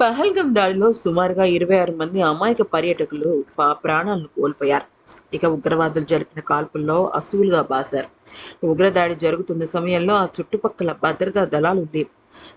పహల్గం దాడిలో సుమారుగా ఇరవై ఆరు మంది అమాయక పర్యాటకులు పా- ప్రాణాలను కోల్పోయారు. ఇక ఉగ్రవాదులు జరిపిన కాల్పుల్లో అసువులుగా బాశారు. ఉగ్రదాడి జరుగుతున్న సమయంలో ఆ చుట్టుపక్కల భద్రతా దళాలు ఉండేవి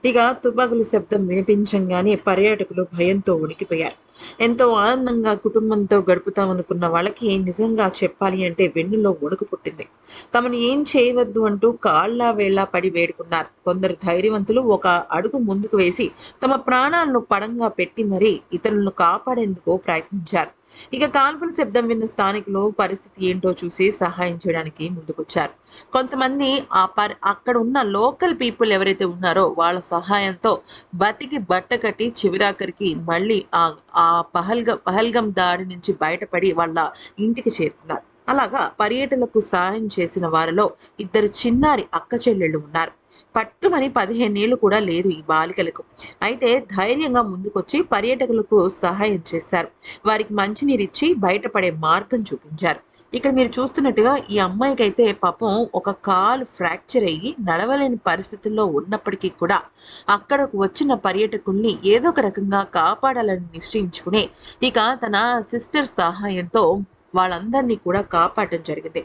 ఇక తుపాకుల శబ్దం వినిపించంగానే పర్యాటకులు భయంతో ఉనికిపోయారు ఎంతో ఆనందంగా కుటుంబంతో గడుపుతామనుకున్న వాళ్ళకి నిజంగా చెప్పాలి అంటే వెన్నులో వణుకు పుట్టింది. తమను ఏం చేయవద్దు అంటూ కాళ్ళ వేళ్ళ పడి వేడుకున్నారు. కొందరు ధైర్యవంతులు ఒక అడుగు ముందుకు వేసి తమ ప్రాణాలను పడంగా పెట్టి మరీ ఇతరులను కాపాడేందుకు ప్రయత్నించారు. ఇక కాల్పుల శబ్దం విన్న స్థానికులు పరిస్థితి ఏంటో చూసి సహాయం చేయడానికి ముందుకొచ్చారు. కొంతమంది ఆ పర్ అక్కడ ఉన్న లోకల్ పీపుల్ ఎవరైతే ఉన్నారో వాళ్ళ సహాయంతో బతికి బట్ట కట్టి చివరాఖరికి మళ్ళీ ఆ ఆ పహల్గ పహల్గం దాడి నుంచి బయటపడి వాళ్ళ ఇంటికి చేరుకున్నారు. అలాగా పర్యటనకు సహాయం చేసిన వారిలో ఇద్దరు చిన్నారి అక్క చెల్లెళ్ళు ఉన్నారు. పట్టుమని పదిహేనేళ్ళు కూడా లేదు ఈ బాలికలకు. అయితే ధైర్యంగా ముందుకొచ్చి పర్యాటకులకు సహాయం చేశారు. వారికి మంచినీరిచ్చి బయటపడే మార్గం చూపించారు. ఇక్కడ మీరు చూస్తున్నట్టుగా ఈ అమ్మాయికి అయితే పాపం ఒక కాలు ఫ్రాక్చర్ అయ్యి నడవలేని పరిస్థితుల్లో ఉన్నప్పటికీ కూడా అక్కడకు వచ్చిన పర్యాటకుల్ని ఏదో ఒక రకంగా కాపాడాలని నిశ్చయించుకుని ఇక తన సిస్టర్ సహాయంతో వాళ్ళందరినీ కూడా కాపాడటం జరిగింది.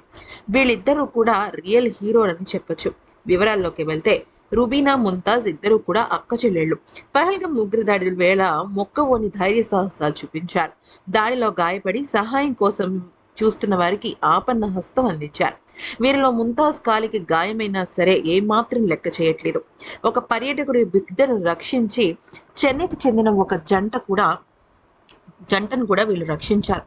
వీళ్ళిద్దరూ కూడా రియల్ హీరోలని చెప్పొచ్చు. వివరాల్లోకి వెళ్తే రుబీనా ముంతాజ్ ఇద్దరు కూడా అక్క చెల్లెళ్ళు. పహల్గం ఉగ్రదాడి వేళ మొక్కవోని ధైర్య సాహసాలు చూపించారు. దాడిలో గాయపడి సహాయం కోసం చూస్తున్న వారికి ఆపన్న హస్తం అందించారు. వీరిలో ముంతాజ్ కాలికి గాయమైనా సరే ఏమాత్రం లెక్క చేయట్లేదు. ఒక పర్యాటకుడి బిడ్డను రక్షించి చెన్నైకి చెందిన ఒక జంట కూడా జంటను కూడా వీళ్ళు రక్షించారు.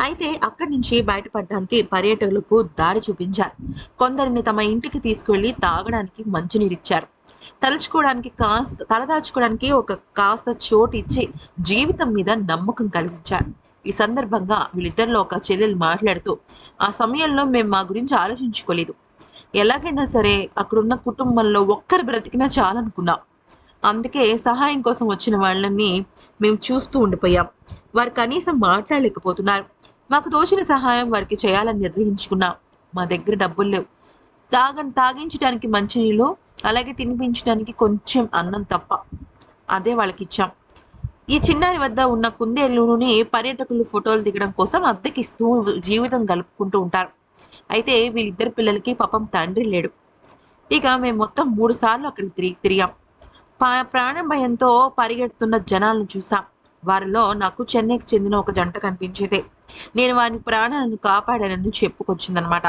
అయితే అక్కడి నుంచి బయటపడడానికి పర్యాటకులకు దారి చూపించారు. కొందరిని తమ ఇంటికి తీసుకువెళ్ళి తాగడానికి మంచినీరిచ్చారు. తలుచుకోవడానికి కాస్త తలదాచుకోవడానికి ఒక కాస్త చోటు ఇచ్చి జీవితం మీద నమ్మకం కలిగించారు. ఈ సందర్భంగా వీళ్ళిద్దరిలో ఒక చెల్లెలు మాట్లాడుతూ ఆ సమయంలో మేము మా గురించి ఆలోచించుకోలేదు. ఎలాగైనా సరే అక్కడున్న కుటుంబంలో ఒక్కరు బ్రతికినా చాలనుకున్నాం. అందుకే సహాయం కోసం వచ్చిన వాళ్ళని మేము చూస్తూ ఉండిపోయాం. వారు కనీసం మాట్లాడలేకపోతున్నారు. మాకు తోచిన సహాయం వారికి చేయాలని నిర్ణయించుకున్నాం. మా దగ్గర డబ్బులు లేవు. తాగ తాగించడానికి మంచినీళ్ళు అలాగే తినిపించడానికి కొంచెం అన్నం తప్ప అదే వాళ్ళకి ఇచ్చాం ఈ చిన్నారి వద్ద ఉన్న కుందేళ్ళుని పర్యాటకులు ఫోటోలు దిగడం కోసం అద్దెకిస్తూ జీవితం గలుపుకుంటూ ఉంటారు. అయితే వీళ్ళిద్దరు పిల్లలకి పాపం తండ్రి లేడు. ఇక మేము మొత్తం మూడు సార్లు అక్కడికి తిరిగి తిరిగాం. ప్రాణం భయంతో పరిగెడుతున్న జనాలను చూసాం. వారిలో నాకు చెన్నైకి చెందిన ఒక జంట కనిపించేదే. నేను వారి ప్రాణాలను కాపాడానని చెప్పుకొచ్చిందనమాట.